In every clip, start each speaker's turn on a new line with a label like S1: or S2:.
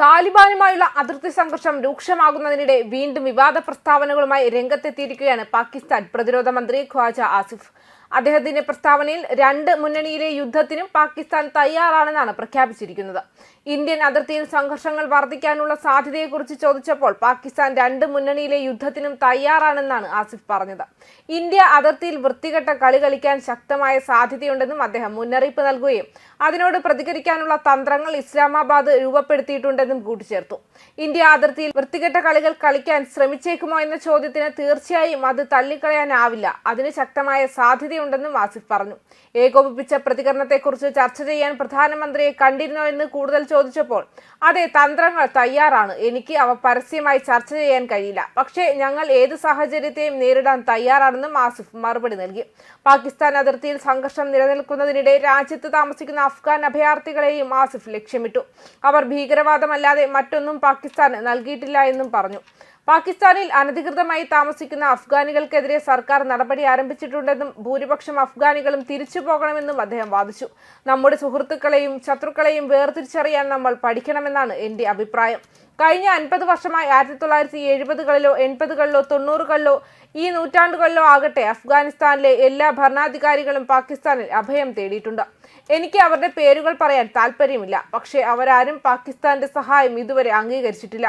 S1: താലിബാനുമായുള്ള അതിർത്തി സംഘർഷം രൂക്ഷമാകുന്നതിനിടെ വീണ്ടും വിവാദ പ്രസ്താവനകളുമായി രംഗത്തെത്തിയിരിക്കുകയാണ് പാകിസ്ഥാൻ പ്രതിരോധ മന്ത്രി ഖ്വാജ ആസിഫ്. അദ്ദേഹത്തിന്റെ പ്രസ്താവനയിൽ രണ്ട് മുന്നണിയിലെ യുദ്ധത്തിനും പാകിസ്ഥാൻ തയ്യാറാണെന്നാണ് പ്രഖ്യാപിച്ചിരിക്കുന്നത്. ഇന്ത്യൻ അതിർത്തിയിൽ സംഘർഷങ്ങൾ വർദ്ധിക്കാനുള്ള സാധ്യതയെക്കുറിച്ച് ചോദിച്ചപ്പോൾ പാകിസ്ഥാൻ രണ്ട് മുന്നണിയിലെ യുദ്ധത്തിനും തയ്യാറാണെന്നാണ് ആസിഫ് പറഞ്ഞത്. ഇന്ത്യ അതിർത്തിയിൽ വൃത്തികെട്ട കളി കളിക്കാൻ ശക്തമായ സാധ്യതയുണ്ടെന്നും അദ്ദേഹം മുന്നറിയിപ്പ് നൽകുകയും അതിനോട് പ്രതികരിക്കാനുള്ള തന്ത്രങ്ങൾ ഇസ്ലാമാബാദ് രൂപപ്പെടുത്തിയിട്ടുണ്ടെന്നും കൂട്ടിച്ചേർത്തു. ഇന്ത്യ അതിർത്തിയിൽ വൃത്തികെട്ട കളികൾ കളിക്കാൻ ശ്രമിച്ചേക്കുമോ എന്ന ചോദ്യത്തിന് തീർച്ചയായും അത് തള്ളിക്കളയാനാവില്ല. അതിന് ശക്തമായ സാധ്യതയുണ്ടെന്നും ആസിഫ് പറഞ്ഞു. ഏകോപിപ്പിച്ച പ്രതികരണത്തെക്കുറിച്ച് ചർച്ച ചെയ്യാൻ പ്രധാനമന്ത്രിയെ കണ്ടിരുന്നോ എന്ന് കൂടുതൽ ചോദിച്ചപ്പോൾ അതെ തന്ത്രങ്ങൾ തയ്യാറാണ്. എനിക്ക് അവ പരസ്യമായി ചർച്ച ചെയ്യാൻ കഴിയില്ല. പക്ഷേ ഞങ്ങൾ ഏത് സാഹചര്യത്തെയും നേരിടാൻ തയ്യാറാണെന്നും ആസിഫ് മറുപടി നൽകി. പാകിസ്ഥാൻ അതിർത്തിയിൽ സംഘർഷം നിലനിൽക്കുന്നതിനിടെ രാജ്യത്ത് താമസിക്കുന്ന അഫ്ഗാൻ അഭയാർത്ഥികളെയും ആസിഫ് ലക്ഷ്യമിട്ടു. അവർ ഭീകരവാദമല്ലാതെ മറ്റൊന്നും പാകിസ്ഥാന് നൽകിയിട്ടില്ല എന്നും പറഞ്ഞു. പാകിസ്ഥാനിൽ അനധികൃതമായി താമസിക്കുന്ന അഫ്ഗാനികൾക്കെതിരെ സർക്കാർ നടപടി ആരംഭിച്ചിട്ടുണ്ടെന്നും ഭൂരിപക്ഷം അഫ്ഗാനികളും തിരിച്ചു പോകണമെന്നും അദ്ദേഹം വാദിച്ചു. നമ്മുടെ സുഹൃത്തുക്കളെയും ശത്രുക്കളെയും വേർതിരിച്ചറിയാൻ നമ്മൾ പഠിക്കണമെന്നാണ് എന്റെ അഭിപ്രായം. കഴിഞ്ഞ അൻപത് വർഷമായി ആയിരത്തി തൊള്ളായിരത്തി എഴുപതുകളിലോ എൺപതുകളിലോ തൊണ്ണൂറുകളിലോ ഈ നൂറ്റാണ്ടുകളിലോ ആകട്ടെ അഫ്ഗാനിസ്ഥാനിലെ എല്ലാ ഭരണാധികാരികളും പാകിസ്ഥാനിൽ അഭയം തേടിയിട്ടുണ്ട്. എനിക്ക് അവരുടെ പേരുകൾ പറയാൻ താല്പര്യമില്ല. പക്ഷേ അവരാരും പാകിസ്ഥാന്റെ സഹായം ഇതുവരെ അംഗീകരിച്ചിട്ടില്ല.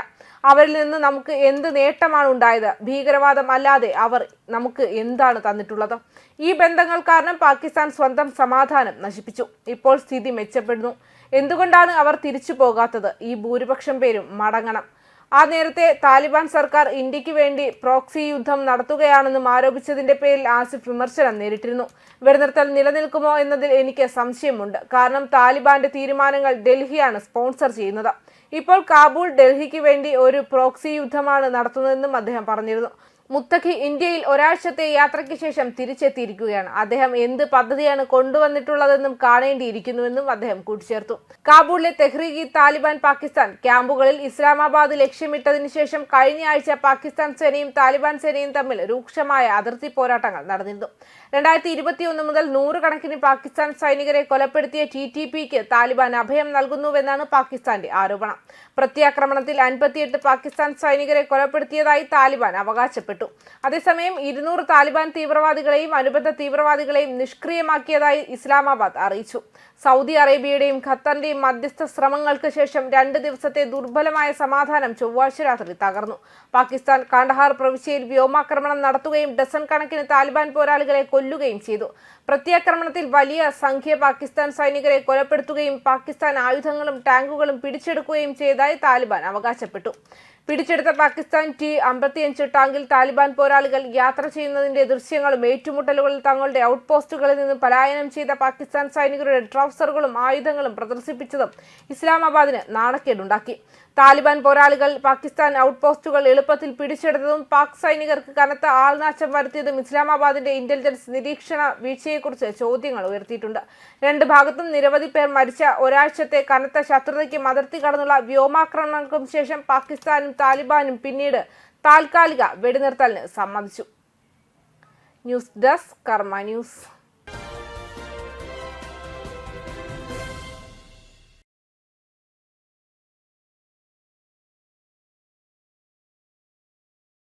S1: അവരിൽ നിന്ന് നമുക്ക് എന്ത് നേട്ടമാണ് ഉണ്ടായത്? ഭീകരവാദം അല്ലാതെ അവർ നമുക്ക് എന്താണ് തന്നിട്ടുള്ളത്? ഈ ബന്ധങ്ങൾ കാരണം പാകിസ്ഥാൻ സ്വന്തം സമാധാനം നശിപ്പിച്ചു. ഇപ്പോൾ സ്ഥിതി മെച്ചപ്പെടുന്നു. എന്തുകൊണ്ടാണ് അവർ തിരിച്ചു പോകാത്തത്? ഈ ഭൂരിപക്ഷം പേരും മടങ്ങണം. ആ നേരത്തെ താലിബാൻ സർക്കാർ ഇന്ത്യയ്ക്ക് വേണ്ടി പ്രോക്സി യുദ്ധം നടത്തുകയാണെന്നും ആരോപിച്ചതിന്റെ പേരിൽ ആസിഫ് വിമർശനം നേരിട്ടിരുന്നു. വെടിനിർത്തൽ നിലനിൽക്കുമോ എന്നതിൽ എനിക്ക് സംശയമുണ്ട്. കാരണം താലിബാന്റെ തീരുമാനങ്ങൾ ഡൽഹിയാണ് സ്പോൺസർ ചെയ്യുന്നത്. ഇപ്പോൾ കാബൂൾ ഡൽഹിക്ക് വേണ്ടി ഒരു പ്രോക്സി യുദ്ധമാണ് നടത്തുന്നതെന്നും അദ്ദേഹം പറഞ്ഞിരുന്നു. മുത്തഖി ഇന്ത്യയിൽ ഒരാഴ്ചത്തെ യാത്രയ്ക്ക് ശേഷം തിരിച്ചെത്തിയിരിക്കുകയാണ്. അദ്ദേഹം എന്ത് പദ്ധതിയാണ് കൊണ്ടുവന്നിട്ടുള്ളതെന്നും കാണേണ്ടിയിരിക്കുന്നുവെന്നും അദ്ദേഹം കൂട്ടിച്ചേർത്തു. കാബൂളിലെ തെഹ്രീഖി താലിബാൻ പാകിസ്ഥാൻ ക്യാമ്പുകളിൽ ഇസ്ലാമാബാദ് ലക്ഷ്യമിട്ടതിനു ശേഷം കഴിഞ്ഞ ആഴ്ച പാകിസ്ഥാൻ സേനയും താലിബാൻ സേനയും തമ്മിൽ രൂക്ഷമായ അതിർത്തി പോരാട്ടങ്ങൾ നടന്നിരുന്നു. രണ്ടായിരത്തി ഇരുപത്തിയൊന്ന് മുതൽ നൂറുകണക്കിന് പാകിസ്ഥാൻ സൈനികരെ കൊലപ്പെടുത്തിയ ടി ടി പിക്ക് താലിബാൻ അഭയം നൽകുന്നുവെന്നാണ് പാകിസ്ഥാന്റെ ആരോപണം. പ്രത്യാക്രമണത്തിൽ അൻപത്തിയെട്ട് പാകിസ്ഥാൻ സൈനികരെ കൊലപ്പെടുത്തിയതായി താലിബാൻ അവകാശപ്പെട്ടു. അതേസമയം ഇരുന്നൂറ് താലിബാൻ തീവ്രവാദികളെയും അനുബന്ധ തീവ്രവാദികളെയും നിഷ്ക്രിയമാക്കിയതായി ഇസ്ലാമാബാദ് അറിയിച്ചു. സൗദി അറേബ്യയുടെയും ഖത്തറിന്റെയും മധ്യസ്ഥ ശ്രമങ്ങൾക്ക് ശേഷം രണ്ട് ദിവസത്തെ ദുർബലമായ സമാധാനം ചൊവ്വാഴ്ച രാത്രി തകർന്നു. പാകിസ്ഥാൻ കാണ്ഡഹാർ പ്രവിശ്യയിൽ വ്യോമാക്രമണം നടത്തുകയും ഡസൺ കണക്കിന് താലിബാൻ പോരാളികളെ കൊല്ലുകയും ചെയ്തു. പ്രത്യാക്രമണത്തിൽ വലിയ സംഖ്യ പാകിസ്ഥാൻ സൈനികരെ കൊലപ്പെടുത്തുകയും പാകിസ്ഥാൻ ആയുധങ്ങളും ടാങ്കുകളും പിടിച്ചെടുക്കുകയും ചെയ്തതായി താലിബാൻ അവകാശപ്പെട്ടു. പിടിച്ചെടുത്ത പാകിസ്ഥാൻ ടി അമ്പത്തിയഞ്ച് ടാങ്കിൽ താലിബാൻ പോരാളികൾ യാത്ര ചെയ്യുന്നതിന്റെ ദൃശ്യങ്ങളും ഏറ്റുമുട്ടലുകളിൽ തങ്ങളുടെ ഔട്ട് പോസ്റ്റുകളിൽ നിന്ന് പലായനം ചെയ്ത പാകിസ്ഥാൻ സൈനികരുടെ ട്രൗസറുകളും ആയുധങ്ങളും പ്രദർശിപ്പിച്ചതും ഇസ്ലാമാബാദിന് നാണക്കേടുണ്ടാക്കി. താലിബാൻ പോരാളികൾ പാകിസ്ഥാൻ ഔട്ട് പോസ്റ്റുകൾ എളുപ്പത്തിൽ പിടിച്ചെടുത്തതും പാക് സൈനികർക്ക് കനത്ത ആൾനാശം വരുത്തിയതും ഇസ്ലാമാബാദിന്റെ ഇന്റലിജൻസ് നിരീക്ഷണ വീഴ്ചയെക്കുറിച്ച് ചോദ്യങ്ങൾ ഉയർത്തിയിട്ടുണ്ട്. രണ്ട് ഭാഗത്തും നിരവധി പേർ മരിച്ച ഒരാഴ്ചത്തെ കനത്ത ശത്രുതയ്ക്കും അതിർത്തി കടന്നുള്ള വ്യോമാക്രമണങ്ങൾക്കും ശേഷം പാകിസ്ഥാനും താലിബാനും പിന്നീട് താൽക്കാലിക വെടിനിർത്തലിന് സമ്മതിച്ചു. News desk Karma news.